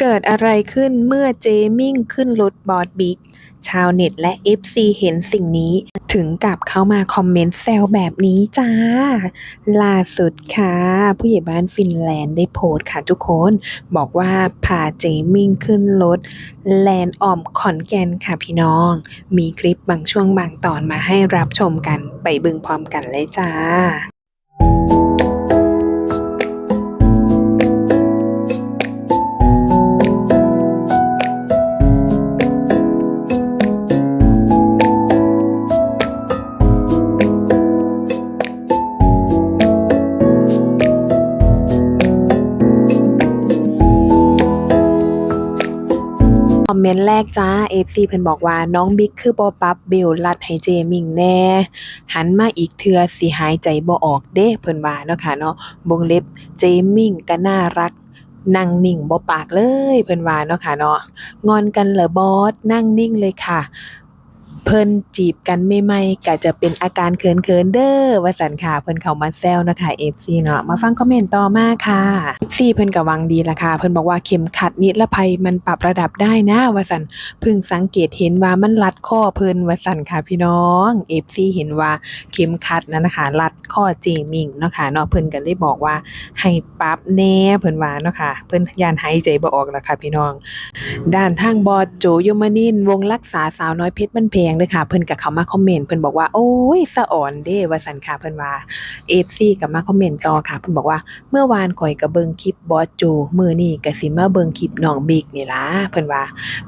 เกิดอะไรขึ้นเมื่อเจมิ่งขึ้นรถบอสบิ๊กชาวเน็ตและ FC เห็นสิ่งนี้ ถึงกับเข้ามาคอมเมนต์แซวแบบนี้จ้า ล่าสุดค่ะ ผู้ใหญ่บ้านฟินแลนด์ได้โพสต์ค่ะทุกคน บอกว่าพาเจมิ่งขึ้นรถแลนด์ออมขอนแก่นค่ะพี่น้อง มีคลิปบางช่วงบางตอนมาให้รับชมกัน ไปบึงพร้อมกันเลยจ้า คอมเมนต์แรกจ้า FC เพิ่นบอกว่าน้องบิ๊กคือบ่ปรับเบลลัดให้เจมิงแน่ หันมาอีกเทื่อสิหายใจบ่ออกเด้เพิ่นว่าเนาะค่ะเนาะวงเล็บเจมิงก็น่ารักนั่งนิ่งบ่ปากเลยเพิ่นว่าเนาะค่ะเนาะงอนกันเหรอบอสนั่งนิ่งเลยค่ะ เพิ่นจีบกันใหม่ก็จะเป็นอาการเขินๆเด้อว่าซั่นค่ะเพิ่นเข้ามาแซวนะคะ FC เนาะมาฟังคอมเมนต์ต่อมาค่ะ FC เพิ่นก็วังดีละค่ะเพิ่นบอกว่าเข็มขัดนิรภัยมันปรับระดับได้นะว่าซั่นเพิ่งสังเกตเห็นว่ามันรัดข้อเพิ่นว่าซั่นค่ะพี่น้อง FC เห็นว่าเข็มขัดนั้นนะคะรัดข้อเจมิงเนาะค่ะเนาะเพิ่นก็เลยบอกว่าให้ปรับแน่เพิ่นว่าเนาะค่ะเพิ่นยานหายใจบ่ออกล้วค่ะพี่น้อง ด้านทางบอสโจยมนินวงรักษาสาวน้อยเพชรบ้านแพงเด้อค่ะ เพิ่นก็เข้ามาคอมเมนต์เพิ่นบอกว่า โอ้ยสะอ่อนเด้ว่าซั่นค่ะเพิ่นว่า FC ก็มาคอมเมนต์ต่อค่ะเพิ่นบอกว่าเมื่อวานข่อยก็เบิ่งคลิปบอสโจมื้อนี้ก็สิมาเบิ่งคลิปน้องบิ๊กนี่ล่ะเพิ่นว่า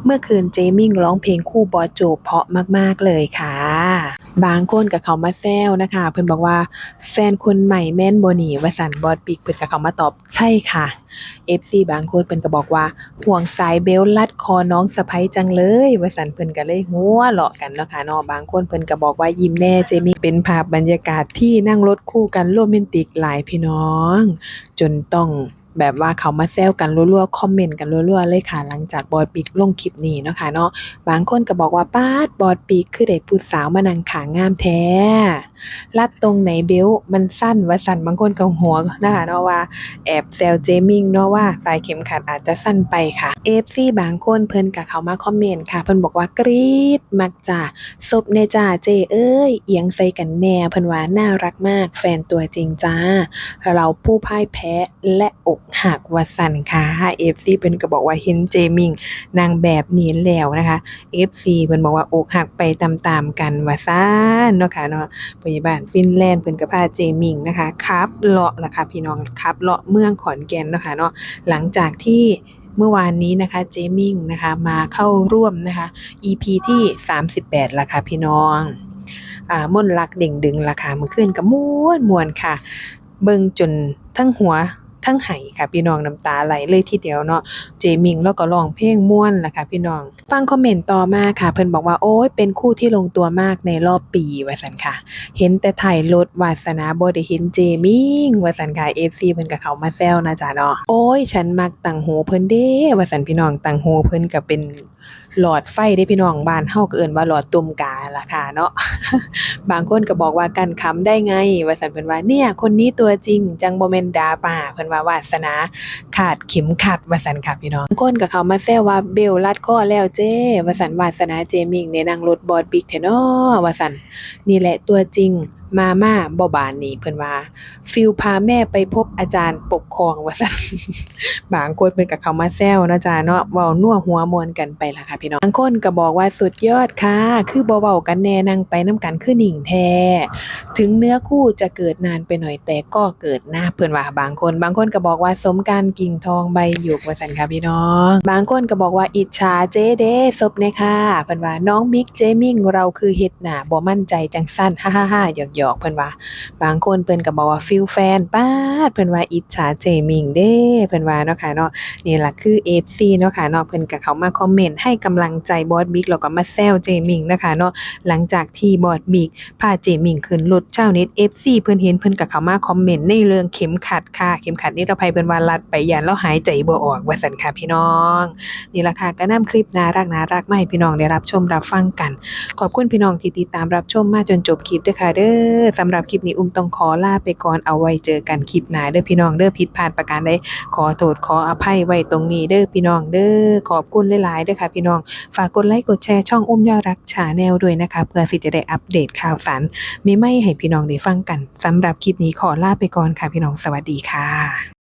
เมื่อคืนเจมิงร้องเพลงคู่บอสโจเพราะมาก ๆ เลยค่ะ บางคนก็เขามาแซวนะคะ เพิ่นบอกว่า แฟนคนใหม่แม่นบ่นี่ว่าซั่นบอสบิ๊กเพิ่นก็เขามาตอบใช่ค่ะ FC บางคนเพิ่นก็บอกว่า ห่วงสายเบลลัดคอน้องสะใภ้จังเลยว่าสันเพิ่นก็เลยหัวเราะกันเนาะค่ะเนาะบางคนเพิ่นก็บอกว่ายิ้มแน่เจมี่เป็นภาพบรรยากาศที่นั่งรถคู่กันโรแมนติกหลายพี่น้อง จนต้องแบบว่าเขามาแซวกันรัวๆ คอมเมนต์กันรัวๆ เลยค่ะ หลังจากบอดปิกลงคลิปนี้เนาะค่ะเนาะบางคนก็บอกว่าป้าดบอดปิกคือได้ผู้สาวมานั่งขางามแท้ ลัดตรงไหนเบลมันสั้นว่าสั้นบางคนก็หัวนะคะเนาะว่าแอบแซวเจมิงเนาะว่าสายเข็มขัดอาจจะสั้นไปค่ะ FC บางคนเพิ่นก็เขามาคอมเมนต์ค่ะ เพิ่นบอกว่ากรี๊ดมักจ้ะซบแน่จ้าเจเอ้ยเอียงใส่กันแน่เพิ่นว่าน่ารักมาก แฟนตัวจริงจ้า เราผู้พ่ายแพ้และอกหักว่าสั่นค่ะ FC เพิ่นก็บอกว่าเห็นเจมิงนางแบบนี้แล้วนะคะ FC เพิ่นบอกว่าอกหักไปตามๆกันว่าซ่นเนาะค่ะเนาะยาบาลฟินแลนด์เพิ่นก็พาเจมิงนะคะขับเลาะนะคะพี่น้องขับเลาะเมืองขอนแก่นนะคะเนาะหลังจากที่เมื่อวานนี้นะคะเจมิงนะคะมาเข้าร่วมนะคะ EP ที่ 38ละค่ะพี่น้องอ่ามนลักเด่งดึงล่ะค่ะเมื่อคืนกับมวนมวนค่ะ เบิ่งจนทั้งหัว ทั้งไห้ค่ะพี่น้องน้ำตาไหลเลยทีเดียวเนาะเจมิงแล้วก็ร้องเพลงม่วนล่ะค่ะพี่น้อง ฟังคอมเมนต์ต่อมาค่ะ เพิ่นบอกว่าโอ้ยเป็นคู่ที่ลงตัวมากในรอบปีว่าซั่นค่ะ เห็นแต่ถ่ายรถวาสนาบ่ได้เห็นเจมิงว่าซั่นค่ะ FC เพิ่นก็เขามาแซวนะจ๊ะเนาะโอ้ยฉันมักตังหูเพิ่นเด้ว่าซั่นพี่น้องตังหูเพิ่นก็เป็นหลอดไฟเด้พี่น้องบ้านเฮาก็เอิ้นว่าหลอดตุ่มกาล่ะค่ะเนาะ บางคนก็บอกว่ากันคำได้ไง ว่าซั่นเพิ่นว่าเนี่ย คนนี้ตัวจริง จังบ่แม่นดาป่าเพิ่นว่าวาสนาขาดเข็มขัดว่าซั่นค่ะพี่น้องบางคนก็เข้ามาแซวว่าเบลลัดคอแล้วเจ้ว่าซั่นวาสนาเจมิงเนียนั่งรถบอดบิ๊กแท้น้อว่าซั่นนี่แหละตัวจริง มาม่าบ่บานนี่เพิ่นว่า ฟิลพาแม่ไปพบอาจารย์ปกครองว่าซั่นบางคนเพิ่นก็เขามาแซวนะจ้าเนาะเว้านัวหัวมวนกันไปล่ะค่ะพี่น้องบางคนก็บอกว่าสุดยอดค่ะ คือบ่เว้ากันแน่นั่งไปนํกันคือหนิ่งแท้ถึงเนื้อคู่จะเกิดนานไปหน่อยแต่ก็เกิดนะเพิ่นว่าบางคน บางคนก็บอกว่าสมการกิ่งทองใบหยกว่าซั่นค่ะพี่น้อง บางคนก็บอกว่าอิจฉาเจ๊เด้ซบแน่ยค่ะเพิ่นว่าน้องบิ๊กเจมิงเราคือเฮ็ดหน้าบ่มั่นใจจังซั่นฮ่าๆๆหยอกๆเพิ่นว่า บางคนเพิ่นก็บอกว่าฟิลแฟนป๊าดเพิ่นว่าอิจฉาเจมิงเด้เพิ่นว่าเนาะค่ะเนาะนี่ล่ะคือ FC เนาะค่ะเนาะเพิ่นก็เข้ามาคอมเมนต์ให้กำลังใจบอสบิ๊กแล้วก็มาแซวเจมิงนะคะเนาะหลังจากที่บอสบิ๊กพาเจมิงขึ้นรถชาวเน็ต FC เพิ่นเห็นเพิ่นก็เข้ามาคอมเมนต์ในเรื่องเข็มขัดค่ะเข็มขัดนิรภัยเพิ่นว่ารัดไปยานแล้วหายใจบ่ออกว่าซั่นค่ะพี่น้องนี่ล่ะค่ะก็นำคลิปน่ารักน่ารักมาให้พี่น้องได้รับชมรับฟังกัน ขอบคุณพี่น้องที่ติดตามรับชมมาจนจบคลิปด้วยค่ะเด้ออสำหรับคลิปนี้อุ้มต้องขอลาไปก่อนเอาไว้เจอกันคลิปหน้าเด้อพี่น้องเด้อผิดพลาดประการใดขอโทษขออภัยไว้ตรงนี้เด้อพี่น้องเด้อขอบคุณหลายๆเด้อค่ะพี่น้อง ฝากกดไลค์กดแชร์ช่องอุ้มยอดรักชาแนลด้วยนะคะเพื่อสิจะได้อัปเดตข่าวสารมีไม่ให้พี่น้องได้ฟังกันสำหรับคลิปนี้ขอลาไปก่อนค่ะพี่น้องสวัสดีค่ะ